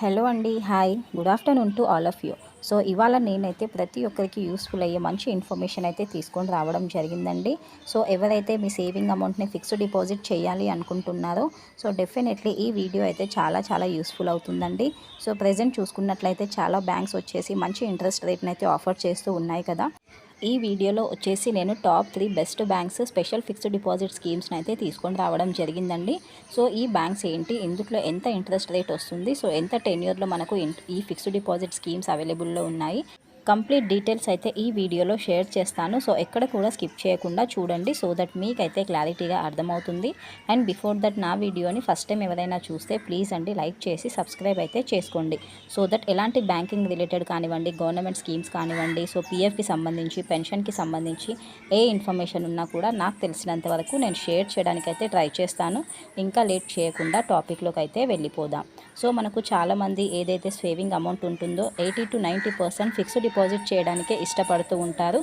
Hello అండి hi. Good afternoon to all of you. So ఇవాళ నేనైతే ప్రతి ఒక్కరికి యూస్ఫుల్ అయ్యే మంచి ఇన్ఫర్మేషన్ అయితే తీసుకొని రావడం జరిగిందండి. సో ఎవరైతే మీ సేవింగ్ అమౌంట్ని ఫిక్స్డ్ డిపాజిట్ చేయాలి అనుకుంటున్నారో సో డెఫినెట్లీ ఈ వీడియో అయితే చాలా చాలా యూస్ఫుల్ అవుతుందండి. సో ప్రజెంట్ చూసుకున్నట్లయితే చాలా బ్యాంక్స్ వచ్చేసి మంచి ఇంట్రెస్ట్ రేట్ని అయితే ఆఫర్ చేస్తూ ఉన్నాయి కదా. ఈ వీడియోలో వచ్చేసి నేను top three best banks special fixed deposit స్కీమ్స్ని అయితే తీసుకొని రావడం జరిగిందండి. సో ఈ బ్యాంక్స్ ఏంటి? ఇందులో ఎంత ఇంట్రెస్ట్ రేట్ వస్తుంది? సో ఎంత టెన్యూర్లో మనకు ఈ ఫిక్స్డ్ డిపాజిట్ స్కీమ్స్ అవైలబుల్లో ఉన్నాయి? కంప్లీట్ డీటెయిల్స్ అయితే ఈ వీడియోలో షేర్ చేస్తాను. సో ఎక్కడ కూడా స్కిప్ చేయకుండా చూడండి. సో దట్ మీకైతే క్లారిటీగా అర్థమవుతుంది. అండ్ బిఫోర్ దట్ నా వీడియోని ఫస్ట్ టైం ఎవరైనా చూస్తే ప్లీజ్ అండి లైక్ చేసి సబ్స్క్రైబ్ అయితే చేసుకోండి. సో దట్ ఎలాంటి బ్యాంకింగ్ రిలేటెడ్ కానివ్వండి గవర్నమెంట్ స్కీమ్స్ కానివ్వండి సో పీఎఫ్కి సంబంధించి పెన్షన్కి సంబంధించి ఏ ఇన్ఫర్మేషన్ ఉన్నా కూడా నాకు తెలిసినంత వరకు నేను షేర్ చేయడానికి అయితే ట్రై చేస్తాను. ఇంకా లేట్ చేయకుండా టాపిక్లోకి అయితే వెళ్ళిపోదాం. సో మనకు చాలామంది ఏదైతే సేవింగ్ అమౌంట్ ఉంటుందో eighty to ninety percent fixed deposit చేయడానికే ఇష్టపడుతూ ఉంటారు.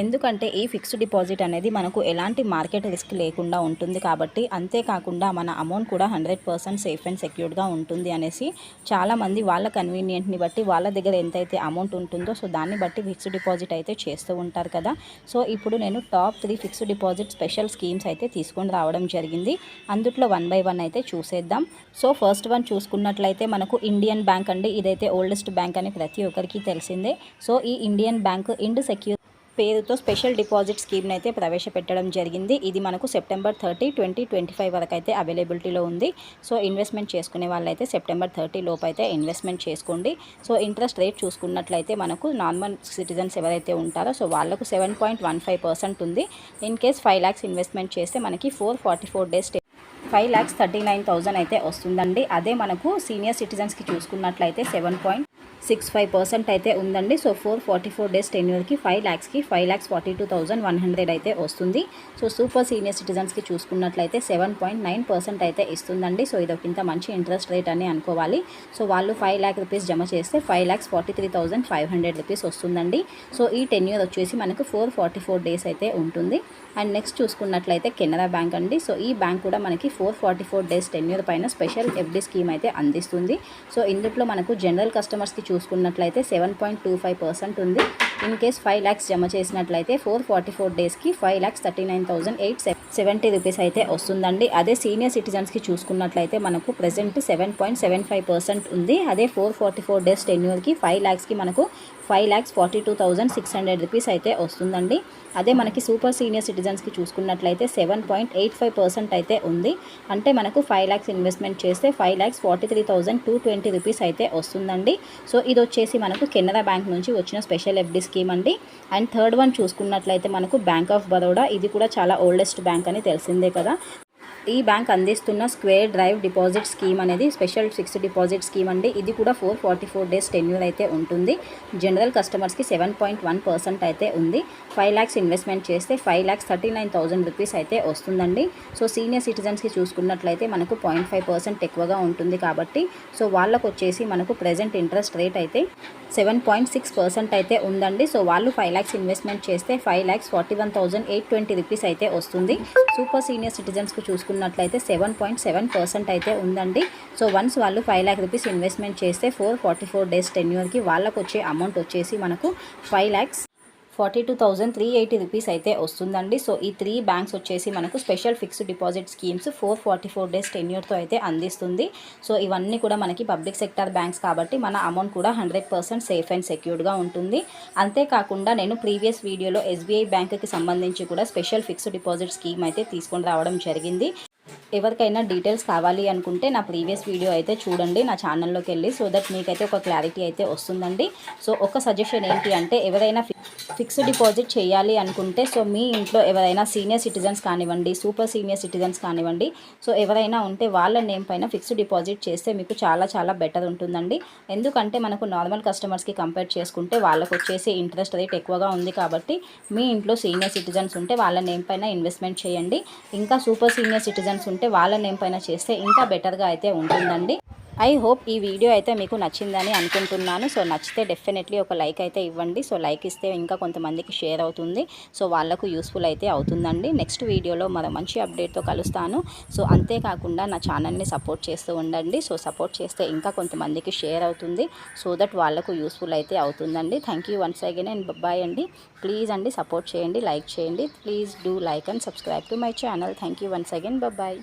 ఎందుకంటే ఈ ఫిక్స్డ్ డిపాజిట్ అనేది మనకు ఎలాంటి మార్కెట్ రిస్క్ లేకుండా ఉంటుంది కాబట్టి అంతేకాకుండా మన అమౌంట్ కూడా హండ్రెడ్ పర్సెంట్ సేఫ్ అండ్ సెక్యూర్డ్గా ఉంటుంది అనేసి చాలామంది వాళ్ళ కన్వీనియంట్ని బట్టి వాళ్ళ దగ్గర ఎంతైతే అమౌంట్ ఉంటుందో సో దాన్ని బట్టి ఫిక్స్డ్ డిపాజిట్ అయితే చేస్తూ ఉంటారు కదా. సో ఇప్పుడు నేను top three fixed deposit special schemes అయితే తీసుకొని రావడం జరిగింది. అందుట్లో వన్ బై వన్ అయితే చూసేద్దాం. సో ఫస్ట్ వన్ చూసుకున్నట్లయితే మనకు ఇండియన్ బ్యాంక్ అండి. ఇదైతే ఓల్డెస్ట్ బ్యాంక్ అని ప్రతి ఒక్కరికి తెలిసిందే. సో ఈ ఇండియన్ బ్యాంక్ ఇండ్ సెక్యూర్ పేరుతో స్పెషల్ డిపాజిట్ స్కీమ్ని అయితే ప్రవేశపెట్టడం జరిగింది. ఇది మనకు September thirty twenty twenty five వరకు అయితే అవైలబిలిటీలో ఉంది. సో ఇన్వెస్ట్మెంట్ చేసుకునే వాళ్ళైతే సెప్టెంబర్ థర్టీ లోపు అయితే ఇన్వెస్ట్మెంట్ చేసుకోండి. సో ఇంట్రెస్ట్ రేట్ చూసుకున్నట్లయితే మనకు నార్మల్ సిటిజన్స్ ఎవరైతే ఉంటారో సో వాళ్ళకు seven point one five percent ఉంది. In case five lakhs investment చేస్తే మనకి four forty four days five lakhs thirty nine thousand అయితే వస్తుందండి. అదే మనకు సీనియర్ సిటిజన్స్కి చూసుకున్నట్లయితే seven point six five percent అయితే ఉందండి. So four forty four days టెన్యూర్కి five ల్యాక్స్కి five lakhs forty two thousand one hundred అయితే వస్తుంది. సో సూపర్ సీనియర్ సిటిజన్స్కి చూసుకున్నట్లయితే సెవెన్ పాయింట్ నైన్ పర్సెంట్ అయితే ఇస్తుందండి. సో ఇది ఇంత మంచి ఇంట్రెస్ట్ రేట్ అని అనుకోవాలి. సో వాళ్ళు ఫైవ్ ల్యాక్ రూపీస్ జమ చేస్తే five lakhs forty three thousand five hundred rupees వస్తుందండి. సో ఈ టెన్యూర్ వచ్చేసి మనకు ఫోర్ ఫార్టీ ఫోర్ డేస్ అయితే ఉంటుంది. అండ్ నెక్స్ట్ చూసుకున్నట్లయితే కెనరా బ్యాంక్ అండి. సో ఈ బ్యాంక్ కూడా మనకి four forty four days tenure పైన స్పెషల్ ఎఫ్డీ స్కీమ్ అయితే అందిస్తుంది. సో ఇందులో మనకు జనరల్ కస్టమర్స్కి చూసుకున్నట్లయితే seven point two five percent ఉంది. ఇన్ కేస్ ఫైవ్ ల్యాక్స్ జమ చేసినట్లయితే ఫోర్ ఫార్టీ ఫోర్ డేస్కి five lakhs thirty nine thousand eight seventy rupees అయితే వస్తుందండి. అదే సీనియర్ సిటిజన్స్కి చూసుకున్నట్లయితే మనకు present seven point seven five percent ఉంది. అదే ఫోర్ ఫార్టీ ఫోర్ డేస్ టెన్యూర్కి ఫైవ్ ల్యాక్స్కి మనకు five lakhs forty two thousand six hundred rupees అయితే వస్తుందండి. అదే మనకి సూపర్ సీనియర్ సిటిజన్స్కి చూసుకున్నట్లయితే seven point eight five percent అయితే ఉంది. అంటే మనకు ఫైవ్ ల్యాక్స్ ఇన్వెస్ట్మెంట్ చేస్తే five lakhs forty three thousand two twenty rupees అయితే వస్తుందండి. సో ఇది వచ్చేసి మనకు కెనరా బ్యాంక్ నుంచి వచ్చిన స్పెషల్ ఎఫ్డీస్కి స్కీమ్ అండి అండ్ థర్డ్ వన్ చూసుకున్నట్లయితే మనకు బ్యాంక్ ఆఫ్ బరోడా ఇది కూడా చాలా ఓల్డెస్ట్ బ్యాంక్ అని తెలిసిందే కదా. ఈ బ్యాంక్ అందిస్తున్న స్క్వేర్ డ్రైవ్ డిపాజిట్ స్కీమ్ అనేది స్పెషల్ ఫిక్స్డ్ డిపాజిట్ స్కీమ్ అండి. ఇది కూడా four forty four days tenure అయితే ఉంటుంది. జనరల్ కస్టమర్స్కి సెవెన్ పాయింట్ వన్ పర్సెంట్ అయితే ఉంది. ఫైవ్ ల్యాక్స్ ఇన్వెస్ట్మెంట్ చేస్తే five lakhs thirty nine thousand rupees అయితే వస్తుందండి. సో సీనియర్ సిటిజన్స్కి చూసుకున్నట్లయితే మనకు పాయింట్ ఫైవ్ పర్సెంట్ ఎక్కువగా ఉంటుంది కాబట్టి సో వాళ్ళకు వచ్చేసి మనకు ప్రజెంట్ ఇంట్రెస్ట్ రేట్ అయితే సెవెన్ పాయింట్ సిక్స్ పర్సెంట్ అయితే ఉందండి. సో వాళ్ళు ఫైవ్ ల్యాక్స్ ఇన్వెస్ట్మెంట్ చేస్తే five lakhs forty one thousand eight twenty rupees అయితే వస్తుంది. సూపర్ సీనియర్ సిటిజన్స్కి చూసుకున్నట్లయితే సెవెన్ పాయింట్ సెవెన్ పర్సెంట్ అయితే ఉందండి. సో వన్స్ వాళ్ళు ఫైవ్ ల్యాక్ రూపీస్ ఇన్వెస్ట్మెంట్ చేస్తే ఫోర్ ఫార్టీ ఫోర్ డేస్ టెన్యూర్కి వాళ్ళకు వచ్చే అమౌంట్ వచ్చేసి మనకు five lakhs forty two thousand three eighty rupees అయితే వస్తుందండి. సో ఈ త్రీ బ్యాంక్స్ వచ్చేసి మనకు special fixed deposit schemes four forty four days టెన్యూర్తో అయితే అందిస్తుంది. సో ఇవన్నీ కూడా మనకి పబ్లిక్ సెక్టర్ బ్యాంక్స్ కాబట్టి మన అమౌంట్ కూడా హండ్రెడ్ పర్సెంట్ సేఫ్ అండ్ సెక్యూర్డ్గా ఉంటుంది. అంతేకాకుండా నేను ప్రీవియస్ వీడియోలో ఎస్బీఐ బ్యాంక్కి సంబంధించి కూడా స్పెషల్ ఫిక్స్డ్ డిపాజిట్ స్కీమ్ అయితే తీసుకొని రావడం జరిగింది. ఎవరికైనా డీటెయిల్స్ కావాలి అనుకుంటే నా ప్రీవియస్ వీడియో అయితే చూడండి నా ఛానల్లోకి వెళ్ళి సో దట్ మీకైతే ఒక క్లారిటీ అయితే వస్తుందండి. సో ఒక సజెషన్ ఏంటి అంటే ఎవరైనా ఫిక్స్డ్ డిపాజిట్ చేయాలి అనుకుంటే సో మీ ఇంట్లో ఎవరైనా సీనియర్ సిటిజన్స్ కానివ్వండి సూపర్ సీనియర్ సిటిజన్స్ కానివ్వండి సో ఎవరైనా ఉంటే వాళ్ళ నేమ్ పైన ఫిక్స్డ్ డిపాజిట్ చేస్తే మీకు చాలా చాలా బెటర్ ఉంటుందండి. ఎందుకంటే మనకు నార్మల్ కస్టమర్స్కి కంపేర్ చేసుకుంటే వాళ్ళకు వచ్చేసి ఇంట్రెస్ట్ రేట్ ఎక్కువగా ఉంది కాబట్టి మీ ఇంట్లో సీనియర్ సిటిజన్స్ ఉంటే వాళ్ళ నేమ్ పైన ఇన్వెస్ట్మెంట్ చేయండి. ఇంకా సూపర్ సీనియర్ సిటిజన్స్ ఉంటే వాళ్ళ నేమ్ పైన చేస్తే ఇంకా బెటర్గా అయితే ఉంటుందండి. ఐ హోప్ ఈ వీడియో అయితే మీకు నచ్చిందని అనుకుంటున్నాను. సో నచ్చితే డెఫినెట్లీ ఒక లైక్ అయితే ఇవ్వండి. సో లైక్ ఇస్తే ఇంకా కొంతమందికి షేర్ అవుతుంది. సో వాళ్ళకు యూస్ఫుల్ అయితే అవుతుందండి. నెక్స్ట్ వీడియోలో మరో మంచి అప్డేట్తో కలుస్తాను. సో అంతేకాకుండా నా ఛానల్ని సపోర్ట్ చేస్తూ ఉండండి. సో సపోర్ట్ చేస్తే ఇంకా కొంతమందికి షేర్ అవుతుంది. సో దట్ వాళ్ళకు యూస్ఫుల్ అయితే అవుతుందండి. Thank you once again and bye అండి. ప్లీజ్ అండి సపోర్ట్ చేయండి లైక్ చేయండి. Please do like and subscribe to my channel thank you once again bye